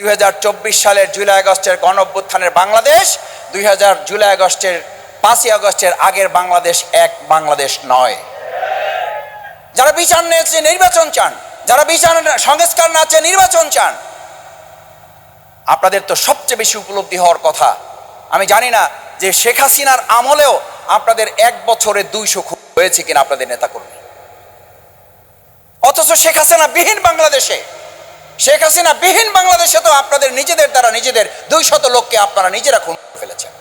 দুই হাজার চব্বিশ সালের জুলাই আগস্টের গণ অভ্যুত্থানের বাংলাদেশ, দুই জুলাই আগস্টের পাঁচই আগস্টের আগের বাংলাদেশ এক বাংলাদেশ নয়। যারা বিচার নিয়েছে নির্বাচন চান, যারা বিচার সংস্কার না চেয়ে নির্বাচন চান, আপনাদের তো সবচেয়ে বেশি উপলব্ধি হওয়ার কথা। আমি জানি না যে শেখ হাসিনার আমলেও আপনাদের এক বছরে দুইশো খুন হয়েছে কিনা আপনাদের নেতা কর্মী অথচ শেখ হাসিনা বিহীন বাংলাদেশে শেখ হাসিনা বিহীন বাংলাদেশে তো আপনাদের নিজেদের দ্বারা নিজেদের দুই শত লোককে আপনারা নিজেরা খুন ফেলেছেন।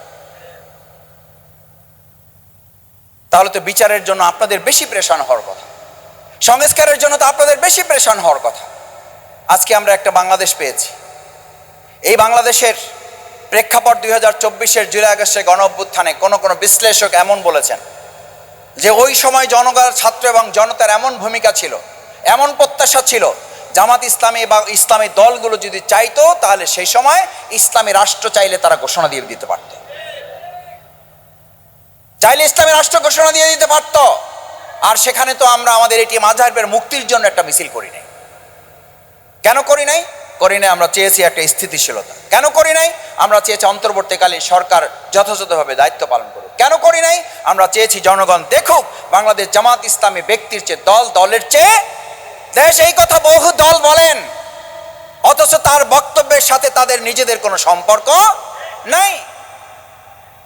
তাহলে তো বিচারের জন্য আপনাদের বেশি প্রেশান হওয়ার কথা। সংস্কারের জন্য তো আপনাদের বেশি প্রেশান হওয়ার কথা। আজকে আমরা একটা বাংলাদেশ পেয়েছি। এই বাংলাদেশের প্রেক্ষাপট দুই হাজার চব্বিশের জুলাই আগস্টের গণ অভ্যুত্থানে কোনো কোনো বিশ্লেষক এমন বলেছেন যে ওই সময় জনগণ ছাত্র এবং জনতার এমন ভূমিকা ছিল, এমন প্রত্যাশা ছিল জামাত ইসলামী বা ইসলামী দলগুলো যদি চাইতো, তাহলে সেই সময় ইসলামী রাষ্ট্র চাইলে তারা ঘোষণা দিয়ে দিতে পারত। চাইলে ইসলামী রাষ্ট্র ঘোষণা দিয়ে দিতে পারত। আর সেখানে তো আমরা আমাদের এটি মাঝারবের মুক্তির জন্য একটা মিছিল করি নাই। কেন করি নাই? করি নাই আমরা চেয়েছি একটা স্থিতিশীলতা। কেন করি নাই? আমরা চেয়েছি অন্তর্বর্তীকালীন সরকার যথাযথভাবে দায়িত্ব পালন করুক। কেন করি নাই? আমরা চেয়েছি জনগণ দেখুক, বাংলাদেশ জামাত ইসলামী ব্যক্তির চেয়ে দল দলের চেয়ে দেশ এই কথা বহু দল বলেন। অথচ তার বক্তব্যের সাথে তাদের নিজেদের কোনো সম্পর্ক নাই।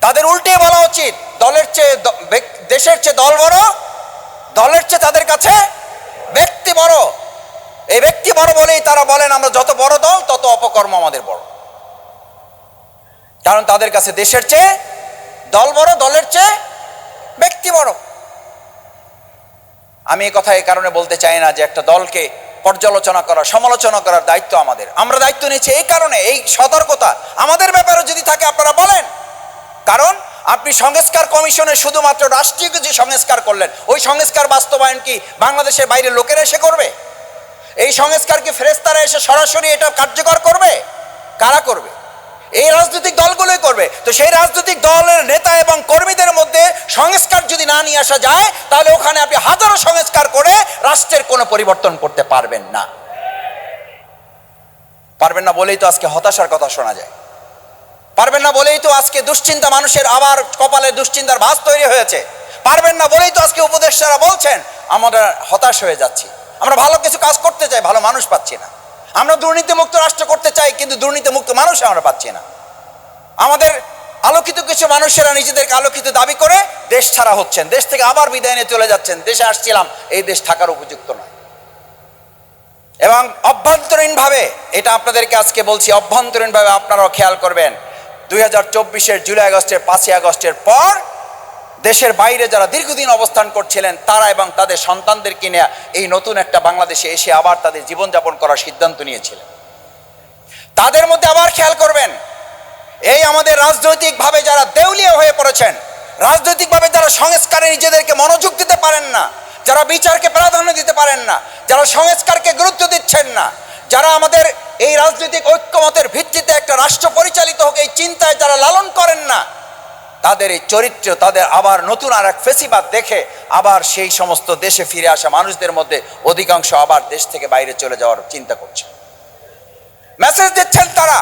তাদের উল্টে বলা উচিত, দলের চেয়ে দেশের চেয়ে দল বড়, দলের চেয়ে তাদের কাছে ব্যক্তি বড়। এই ব্যক্তি বড় বলেই তারা বলেন, আমরা যত বড় দল, তত অপকর্ম আমাদের বড়। কারণ তাদের কাছে দেশের চেয়ে দল বড়, দলের চেয়ে ব্যক্তি বড়। আমি এই কথা এই কারণে বলতে চাই না যে একটা দলকে পর্যালোচনা করা, সমালোচনা করার দায়িত্ব আমাদের। আমরা দায়িত্ব নিয়েছি এই কারণে, এই সতর্কতা আমাদের ব্যাপারে যদি থাকে আপনারা বলেন। কারণ আপনি সংস্কার কমিশনে শুধুমাত্র রাষ্ট্রীয় যে সংস্কার করলেন। ওই সংস্কার বাস্তবায়ন কি বাংলাদেশের বাইরে লোকেরা এসে করবে? এই সংস্কার কি ফেরেস্তারা এসে সরাসরি এটা কার্যকর করবে? কারা করবে? এই রাজনৈতিক দলগুলোই করবে। তো সেই রাজনৈতিক দলের নেতা এবং কর্মীদের মধ্যে সংস্কার যদি না নিয়ে আসা যায়, তাহলে ওখানে আপনি হাজারো সংস্কার করে রাষ্ট্রের কোনো পরিবর্তন করতে পারবেন না। পারবেন না বলেই তো আজকে হতাশার কথা শোনা যায়। পারবেন না বলেই তো আজকে দুশ্চিন্তা মানুষের আবার কপালে দুশ্চিন্তার ভাস তৈরি হয়েছে। পারবেন না বলেই তো আজকে উপদেষ্টারা বলছেন, আমরা হতাশ হয়ে যাচ্ছি। আমরা ভালো কিছু কাজ করতে চাই, ভালো মানুষ পাচ্ছি না। আমরা দুর্নীতিমুক্ত রাষ্ট্র করতে চাই, কিন্তু দুর্নীতিমুক্ত মানুষ আমরা পাচ্ছি না। আমাদের আলোকিত কিছু মানুষেরা নিজেদেরকে আলোকিত দাবি করে দেশ ছাড়া হচ্ছেন, দেশ থেকে আবার বিদায় নিয়ে চলে যাচ্ছেন, দেশে আসছিলাম, এই দেশ থাকার উপযুক্ত নয়। এবং অভ্যন্তরীণভাবে, এটা আপনাদেরকে আজকে বলছি, অভ্যন্তরীণভাবে আপনারাও খেয়াল করবেন, দুই হাজার চব্বিশের জুলাই আগস্টের পাঁচই আগস্টের পর দেশের বাইরে যারা দীর্ঘদিন অবস্থান করছিলেন, তারা এবং তাদের সন্তানদেরকে নিয়ে এই নতুন একটা বাংলাদেশে এসে আবার তাদের জীবনযাপন করার সিদ্ধান্ত নিয়েছিলেন। তাদের মধ্যে আবার খেয়াল করবেন, এই আমাদের রাজনৈতিকভাবে যারা দেউলিয়া হয়ে পড়েছেন, রাজনৈতিকভাবে যারা সংস্কারে নিজেদেরকে মনোযোগ দিতে পারেন না, যারা বিচারকে প্রাধান্য দিতে পারেন না, যারা সংস্কারকে গুরুত্ব দিচ্ছেন না, যারা আমাদের এই রাজনৈতিক ঐক্যমতের ভিত্তিতে একটা রাষ্ট্র পরিচালিত হোক এই চিন্তায় যারা লালন করেন না তাদের এই চরিত্র, তাদের আবার নতুন আর এক ফেসিবাদ দেখে আবার সেই সমস্ত দেশে ফিরে আসা মানুষদের মধ্যে অধিকাংশ আবার দেশ থেকে বাইরে চলে যাওয়ার চিন্তা করছে। মেসেজ দিচ্ছেন তারা।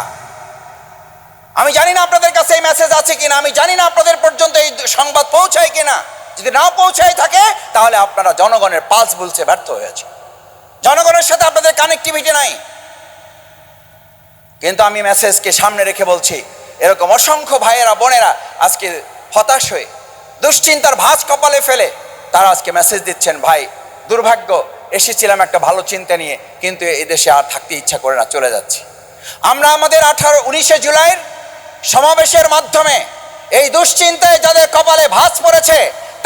আমি জানি না আপনাদের কাছে এই মেসেজ আছে কিনা, আমি জানি না আপনাদের পর্যন্ত এই সংবাদ পৌঁছায় কিনা। যদি না পৌঁছায় থাকে, তাহলে আপনারা জনগণের পালস বলছে, ব্যর্থ হয়েছে জনগণের সাথে আপনাদের কানেক্টিভিটি নাই। কিন্তু আমি মেসেজকে সামনে রেখে বলছি এরকম অসংখ্য ভাইয়েরা, বোনেরা আজকে হতাশ হয়ে, দুশ্চিন্তার ভাঁজ কপালে ফেলে তারা আজকে মেসেজ দিচ্ছেন, ভাই, দুর্ভাগ্য, এসেছিলাম একটা ভালো চিন্তা নিয়ে, কিন্তু এই দেশে আর থাকতে ইচ্ছা করে না, চলে যাচ্ছি। আমরা আমাদের আঠারো, উনিশে জুলাইয়ের সমাবেশের মাধ্যমে এই দুশ্চিন্তায় যাদের কপালে ভাঁজ পড়েছে,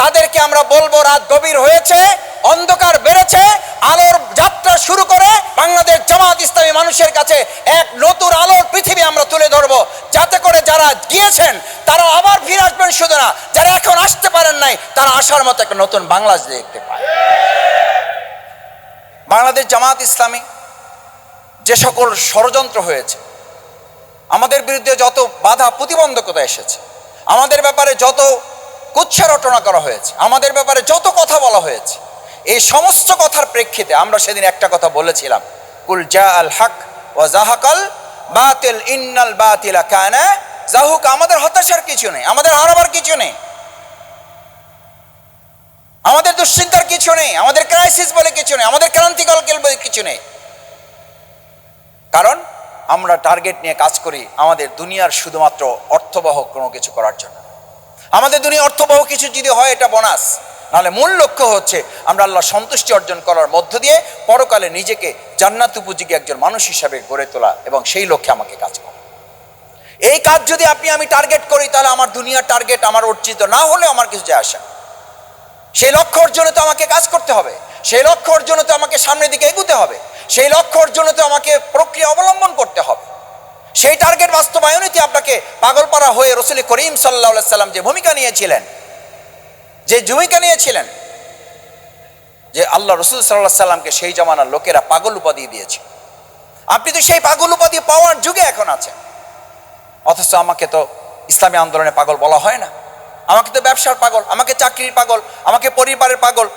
তাদেরকে আমরা বলব, রাত গভীর হয়েছে অন্ধকার বেড়েছে, আলোর যাত্রা শুরু করে বাংলাদেশ জামাত ইসলামী মানুষের কাছে এক নতুন আলোর পৃথিবী আমরা তুলে ধরবো। যাতে করে যারা গিয়েছেন, তারা আবার ফিরে আসবেন শুধু না যারা এখন আসতে পারেন নাই, তারা আসার মতো একটা নতুন বাংলাদেশ দেখতে পায়। বাংলাদেশ জামাত ইসলামী যে সকল ষড়যন্ত্র হয়েছে, আমাদের বিরুদ্ধে যত বাধা প্রতিবন্ধকতা এসেছে, আমাদের ব্যাপারে যত কুচ্ছা রটনা করা হয়েছে, আমাদের ব্যাপারে যত কথা বলা হয়েছে এই সমস্ত কথার প্রেক্ষিতে আমরা সেদিন একটা কথা বলেছিলাম। কুল জা আল হক ও জাহাকাল বাতিল, ইন্নাল বাতিলা কানা। জাহুক আমাদের হতাশার কিছু নেই, আমাদের হারাবার কিছু নেই। আমাদের দুশ্চিন্তার কিছু নেই, আমাদের ক্রাইসিস বলে কিছু নেই, আমাদের ক্রান্তিকল বলে কিছু নেই। কারণ আমরা টার্গেট নিয়ে কাজ করি আমাদের দুনিয়ার শুধুমাত্র অর্থবহ কোনো কিছু করার জন্য। আমাদের দুনিয়া অর্থবহ কিছু যদি হয়, এটা বোনাস নাহলে মূল লক্ষ্য হচ্ছে আমরা আল্লাহ সন্তুষ্টি অর্জন করার মধ্য দিয়ে পরকালে নিজেকে জান্নাত উপযোগী একজন মানুষ হিসাবে গড়ে তোলা এবং সেই লক্ষ্যে আমাকে কাজ করা। এই কাজ যদি আপনি আমি টার্গেট করি, তাহলে আমার দুনিয়ার টার্গেট আমার অর্জিত না হলে আমার কিছু যায় আসে সেই লক্ষ্য অর্জনে তো আমাকে কাজ করতে হবে। সেই লক্ষ্য অর্জনে তো আমাকে সামনের দিকে এগুতে হবে। সেই লক্ষ্য অর্জনে তো আমাকে প্রক্রিয়া অবলম্বন করতে হবে। সেই টার্গেট বাস্তবায়নতে আপনাকে পাগলপাড়া হয়ে রসুল করিম সাল্লাহ সাল্লাম যে ভূমিকা নিয়েছিলেন যে ভূমিকা নিয়েছিলেন, যে আল্লাহ রসুল সাল্লাহ সাল্লামকে সেই জমানার লোকেরা পাগল উপাধি দিয়েছে। আপনি তো সেই পাগল উপাধি পাওয়ার যুগে এখন আছেন। অথচ আমাকে তো ইসলামী আন্দোলনে পাগল বলা হয় না। আমাকে তো ব্যবসার পাগল, আমাকে চাকরির পাগল, আমাকে পরিবারের পাগল,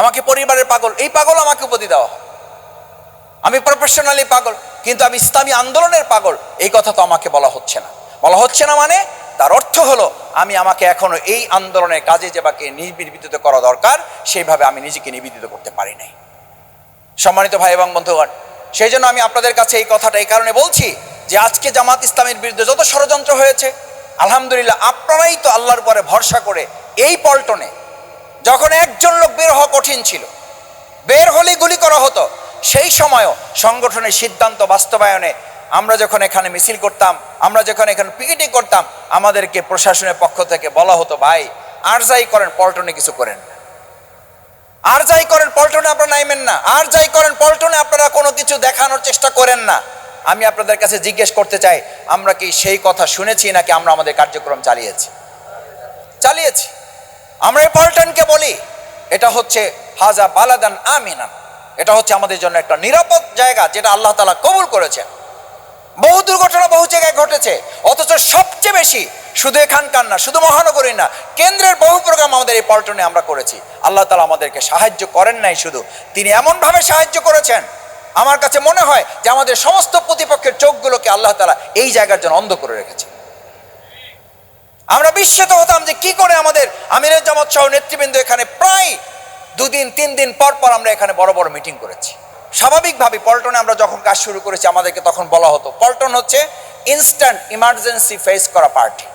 আমাকে পরিবারের পাগল, এই পাগল আমাকে উপাধি দেওয়া হয়। আমি প্রফেশনালি পাগল, কিন্তু আমি ইসলামী আন্দোলনের পাগল, এই কথা তো আমাকে বলা হচ্ছে না। বলা হচ্ছে না মানে তার অর্থ হলো আমি আমাকে এখনও এই আন্দোলনের কাজে যেভাবে নিবেদিত করা দরকার, সেইভাবে আমি নিজেকে নিবেদিত করতে পারি নাই। সম্মানিত ভাই এবং বন্ধুগণ, সেই জন্য আমি আপনাদের কাছে এই কথাটা এই কারণে বলছি যে আজকে জামাত ইসলামের বিরুদ্ধে যত ষড়যন্ত্র হয়েছে, আলহামদুলিল্লাহ আপনারাই তো আল্লাহর পরে ভরসা করে এই পল্টনে যখন একজন লোক বের হওয়া কঠিন ছিল, বের হলে গুলি করা হতো, সেই সময়ও সংগঠনের সিদ্ধান্ত বাস্তবায়নে আমরা যখন এখানে মিছিল করতাম, আমরা যখন এখানে পিকেটিং করতাম, আমাদেরকে প্রশাসনের পক্ষ থেকে বলা হতো, ভাই, আর যাই করেন, পল্টনে কিছু করেন আর যাই করেন, পল্টনে আপনারা নাইমেন না। আর যাই করেন, পল্টনে আপনারা কোনো কিছু দেখানোর চেষ্টা করেন না। আমি আপনাদের কাছে জিজ্ঞেস করতে চাই, আমরা কি সেই কথা শুনেছি নাকি আমরা আমাদের কার্যক্রম চালিয়েছি? চালিয়েছি। আমরা এই পল্টনকে বলি, এটা হচ্ছে হাজা বালাদান আমিনান। এটা হচ্ছে আমাদের জন্য একটা নিরাপদ জায়গা, যেটা আল্লাহ তালা কবুল করেছেন। বহু দুর্ঘটনা বহু জায়গায় ঘটেছে। অথচ সবচেয়ে বেশি শুধু এখানকার না, শুধু মহানগরী না, কেন্দ্রের বহু প্রোগ্রাম আমাদের এই পল্টনে আমরা করেছি। আল্লাহ তালা আমাদেরকে সাহায্য করেন নাই শুধু, তিনি এমনভাবে সাহায্য করেছেন। আমার কাছে মনে হয় যে আমাদের সমস্ত প্রতিপক্ষের চোখগুলোকে আল্লাহ তালা এই জায়গার জন্য অন্ধ করে রেখেছে। আমরা বিস্মিত হতাম যে কি করে আমাদের আমিরের জামাত সহ নেতৃবৃন্দ এখানে প্রায় দুদিন, তিন দিন পর পর আমরা এখানে বড় বড় মিটিং করেছি। স্বাভাবিকভাবে পল্টনে আমরা যখন কাজ শুরু করেছি, আমাদেরকে তখন বলা হতো, পল্টন হচ্ছে ইনস্ট্যান্ট ইমার্জেন্সি ফেস করা পার্টি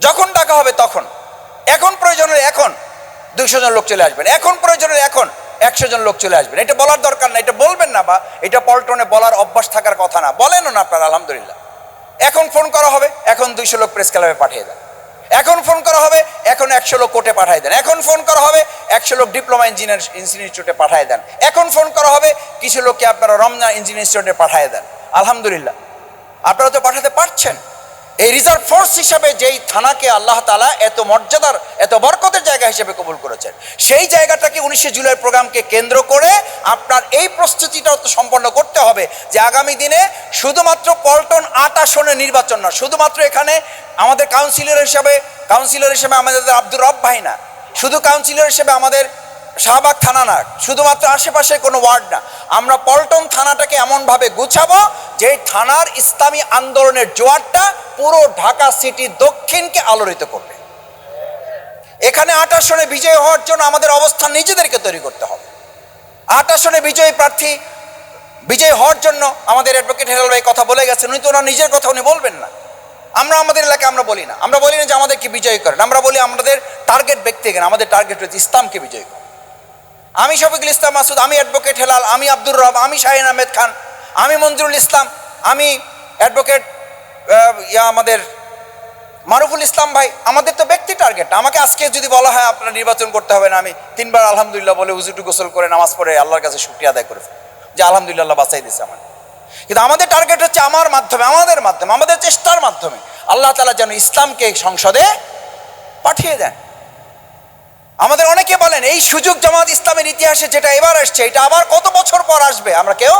যখন ডাকা হবে তখন। এখন প্রয়োজনের এখন দুইশো জন লোক চলে আসবেন, এখন প্রয়োজনের এখন একশো জন লোক চলে আসবেন। এটা বলার দরকার না, এটা বলবেন না বা এটা পল্টনে বলার অভ্যাস থাকার কথা না। বলেনও না আপনারা, আলহামদুলিল্লাহ। এখন ফোন করা হবে, এখন দুইশো লোক প্রেস ক্লাবে পাঠিয়ে দেন। এখন ফোন করা হবে, এখন একশো লোক কোর্টে পাঠিয়ে দেন। এখন ফোন করা হবে, একশো লোক ডিপ্লোমা ইঞ্জিনিয়ার ইনস্টিটিউটে পাঠিয়ে দেন। এখন ফোন করা হবে, কিছু লোককে আপনারা রমনা ইঞ্জিনিয়ার ইনস্টিটিউটে পাঠিয়ে দেন। আলহামদুলিল্লাহ। আপনারা তো পাঠাতে পারছেন। এই রিজার্ভ ফোর্স হিসাবে যেই থানাকে আল্লাহ তালা এত মর্যাদার, এত বরকতের জায়গা হিসেবে কবুল করেছেন, সেই জায়গাটাকে উনিশে জুলাই প্রোগ্রামকে কেন্দ্র করে আপনার এই প্রস্তুতিটাও তো সম্পন্ন করতে হবে যে আগামী দিনে শুধুমাত্র পল্টন আট আসনে নির্বাচন না শুধুমাত্র এখানে আমাদের কাউন্সিলর হিসাবে, কাউন্সিলর হিসেবে আমাদের আব্দুর রব ভাই না, শুধু কাউন্সিলর হিসেবে আমাদের শাহবাগ থানা না, শুধুমাত্র আশেপাশে কোনো ওয়ার্ড না, আমরা পল্টন থানাটাকে এমনভাবে গুছাবো যে থানার ইসলামী আন্দোলনের জোয়ারটা পুরো ঢাকা সিটি দক্ষিণকে আলোড়িত করবে। এখানে আট আসনে বিজয় হওয়ার জন্য আমাদের অবস্থান নিজেদেরকে তৈরি করতে হবে। আট আসনে বিজয়ী প্রার্থী বিজয় হওয়ার জন্য আমাদের অ্যাডভোকেট হেলাল ভাই কথা বলে গেছেন, উনি তো ওনার নিজের কথা উনি বলবেন না। আমরা আমাদের এলাকায় আমরা বলি না। আমরা বলি না যে আমাদেরকে বিজয়ী করেন। আমরা বলি আমাদের টার্গেট ব্যক্তি এখানে আমাদের টার্গেট হচ্ছে ইসলামকে বিজয়ী করেন আমি শফিকুল ইসলাম মাসুদ, আমি অ্যাডভোকেট হেলাল, আমি আব্দুর রব, আমি শাহিন আহমেদ খান, আমি মঞ্জুরুল ইসলাম, আমি অ্যাডভোকেট ইয়া আমাদের মারুফুল ইসলাম ভাই, আমাদের তো ব্যক্তি টার্গেট আমাকে আজকে যদি বলা হয়, আপনার নির্বাচন করতে হবে না, আমি তিনবার আলহামদুলিল্লাহ বলে উজুটু গোসল করে নামাজ পড়ে আল্লাহর কাছে শুক্রিয়া আদায় করে যে আলহামদুলিল্লাহ বাঁচাই দিছে আমার কিন্তু আমাদের টার্গেট হচ্ছে আমার মাধ্যমে, আমাদের মাধ্যমে, আমাদের চেষ্টার মাধ্যমে। আল্লাহ তালা যেন ইসলামকে সংসদে পাঠিয়ে দেন। আমাদের অনেকে বলেন, এই সুযোগ জামাত ইসলামের ইতিহাসে যেটা এবার আসছে, এটা আবার কত বছর পর আসবে? আমরা কেউ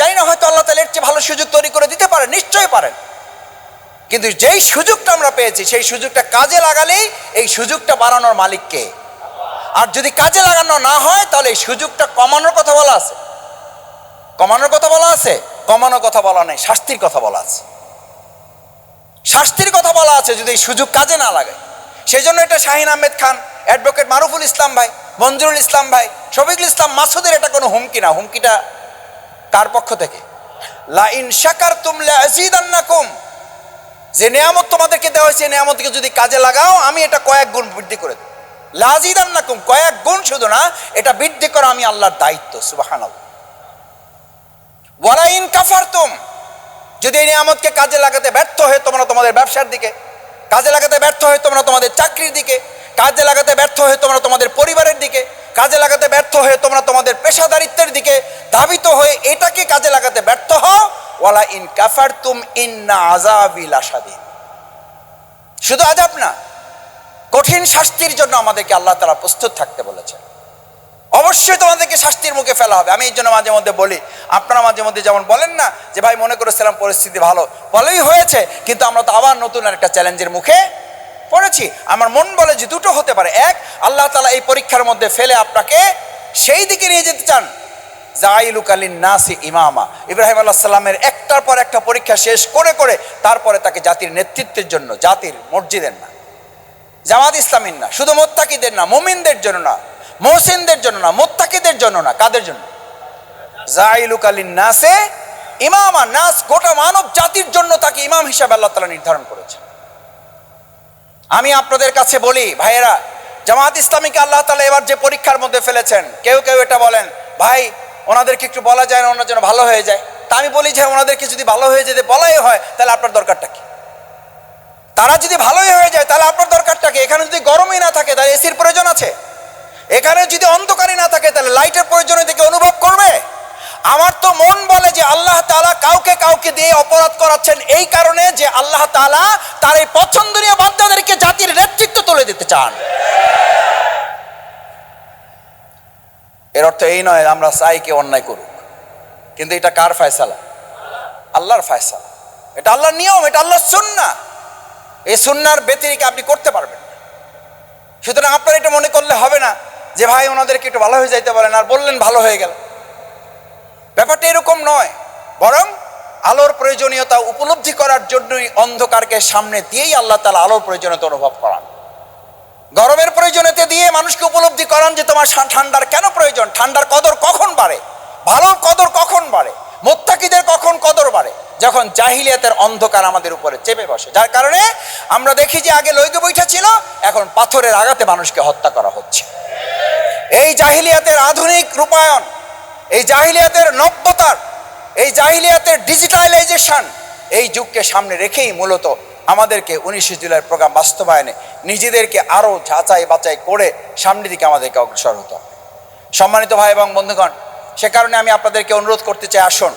জানি না, হয়তো আল্লাহ তালা এর চেয়ে ভালো সুযোগ তৈরি করে দিতে পারেন, নিশ্চয়ই পারেন। কিন্তু যেই সুযোগটা আমরা পেয়েছি, সেই সুযোগটা কাজে লাগালেই এই সুযোগটা বাড়ানোর মালিককে আর যদি কাজে লাগানো না হয়, তাহলে এই সুযোগটা কমানোর কথা বলা আছে। কমানোর কথা বলা আছে? কমানোর কথা বলা নেই, শাস্তির কথা বলা আছে। শাস্তির কথা বলা আছে যদি এই সুযোগ কাজে না লাগে। সেই জন্য এটা শাহিন আহমেদ খান, অ্যাডভোকেট মারুফুল ইসলাম ভাই, মঞ্জুরুল ইসলাম ভাই, শফিকুল ইসলাম মাসুদের এটা কোনো হুমকি না। হুমকিটা কার পক্ষ থেকে? লা ইন শাকার তুমলে আজিদান্নাকুম যে নিয়ামত তোমাদেরকে দেওয়া হয়েছে নিয়ামতকে যদি কাজে লাগাও, আমি এটা কয়েক গুণ বৃদ্ধি করে দেব। লাজিদান্নাকুম কয়েক গুণ শুধু না, এটা বৃদ্ধি করা আমি আল্লাহর দায়িত্ব, সুবহানাল্লাহ। ওয়ালা ইন কাফারতুম, যদি এই নিয়ামতকে কাজে লাগাতে ব্যর্থ হয়ে তোমরা তোমাদের ব্যবসার দিকে, কাজে লাগাতে ব্যর্থ হয়ে তোমরা তোমাদের চাকরির দিকে, কাজে লাগাতে ব্যর্থ হয়ে তোমরা তোমাদের পরিবারের দিকে, কাজে লাগাতে ব্যর্থ হয়ে তোমরা তোমাদের পেশাদারিত্বের দিকে ধাবিত হয়ে এটাকে কাজে লাগাতে ব্যর্থ হও ওয়ালা ইন কাফার তুম ইন্না আজাবিল আসাদিন শুধু আজাব না, কঠিন শাস্তির জন্য আমাদেরকে আল্লাহ তারা প্রস্তুত থাকতে বলেছেন। অবশ্যই তোমাদেরকে শাস্তির মুখে ফেলা হবে। আমি এই জন্য মাঝে মধ্যে বলি, আপনারা মাঝে মধ্যে যেমন বলেন না যে, ভাই, মনে করেছিলাম পরিস্থিতি ভালো। ভালোই হয়েছে, কিন্তু আমরা তো আবার নতুন একটা চ্যালেঞ্জের মুখে পড়েছি। আমার মন বলে যে দুটো হতে পারে। এক, আল্লাহ তালা এই পরীক্ষার মধ্যে ফেলে আপনাকে সেই দিকে নিয়ে যেতে চান। জাইলুক আলীন নাসি ইমামা। ইব্রাহিম আল্লাহ সাল্লামের একটার পর একটা পরীক্ষা শেষ করে করে তারপরে তাকে জাতির নেতৃত্বের জন্য, জাতির মসজিদের না। জামাত ইসলামীর না, শুধু মোত্তাকিদের না, মুমিনদের জন্য না, মোহসিনদের জন্য না, মোত্তাকিদের জন্য না, কাদের জন্য? জাইলুক আলীন নাসে ইমামা, নাস গোটা মানব জাতির জন্য তাকে ইমাম হিসাবে আল্লাহ তালা নির্ধারণ করেছে আমি আপনাদের কাছে বলি, ভাইয়েরা, জামাত ইসলামীকে আল্লাহ তালা এবার যে পরীক্ষার মধ্যে ফেলেছেন, কেউ কেউ এটা বলেন, ভাই ওনাদেরকে একটু বলা যায় না, ওনার জন্য ভালো হয়ে যায়। তা আমি বলি যে, ওনাদেরকে যদি ভালো হয়ে যেতে বলাই হয়, তাহলে আপনার দরকারটা কি? তারা যদি ভালোই হয়ে যায়, তাহলে আপনার দরকারটা কি? এখানে যদি গরমই না থাকে, তাহলে এসির প্রয়োজন আছে? এখানে যদি অন্ধকারই না থাকে, তাহলে লাইটের প্রয়োজন দিকে অনুভব করবে? আমার তো মন বলে যে আল্লাহ তালা কাউকে কাউকে দিয়ে অপরাধ করাচ্ছেন এই কারণে যে আল্লাহ তালা তার এই পছন্দনীয় বান্দাদেরকে জাতির নেতৃত্ব তুলে দিতে চান। এর অর্থ এই নয়, আমরা চাই কে অন্যায় করুক। কিন্তু এটা কার ফয়সালা? আল্লাহর ফয়সালা। এটা আল্লাহর নিয়ম, এটা আল্লাহর সুন্না এই সুন্নার ব্যতিরিকে আপনি করতে পারবেন সুতরাং আপনার এটা মনে করলে হবে না যে, ভাই, ওনাদেরকে একটু ভালো হয়ে যাইতে পারেন। আর বললেন, ভালো হয়ে গেল। ব্যাপারটা এরকম নয়। বরং আলোর প্রয়োজনীয়তা উপলব্ধি করার জন্যই অন্ধকারকে সামনে দিয়েই আল্লাহ তালা আলোর প্রয়োজনীয়তা অনুভব করান। গরমের প্রয়োজনীয়তা দিয়ে মানুষকে উপলব্ধি করান যে তোমার ঠান্ডার কেন প্রয়োজন? ঠান্ডার কদর কখন বাড়ে? ভালোর কদর কখন বাড়ে? মোত্তাকিদের কখন কদর বাড়ে? যখন জাহিলিয়াতের অন্ধকার আমাদের উপরে চেপে বসে। যার কারণে আমরা দেখি যে আগে লৈগ বৈঠা ছিল, এখন পাথরের আঘাতে মানুষকে হত্যা করা হচ্ছে। এই জাহিলিয়াতের আধুনিক রূপায়ণ, এই জাহিলিয়াতের নব্যতার, এই জাহিলিয়াতের ডিজিটালাইজেশন এই যুগকে সামনে রেখেই মূলত আমাদেরকে উনিশে জুলাইয়ের প্রোগ্রাম বাস্তবায়নে নিজেদেরকে আরও যাচাই বাছাই করে সামনের দিকে আমাদেরকে অগ্রসর হতে হবে। সম্মানিত ভাই এবং বন্ধুগণ, সে কারণে আমি আপনাদেরকে অনুরোধ করতে চাই, আসুন।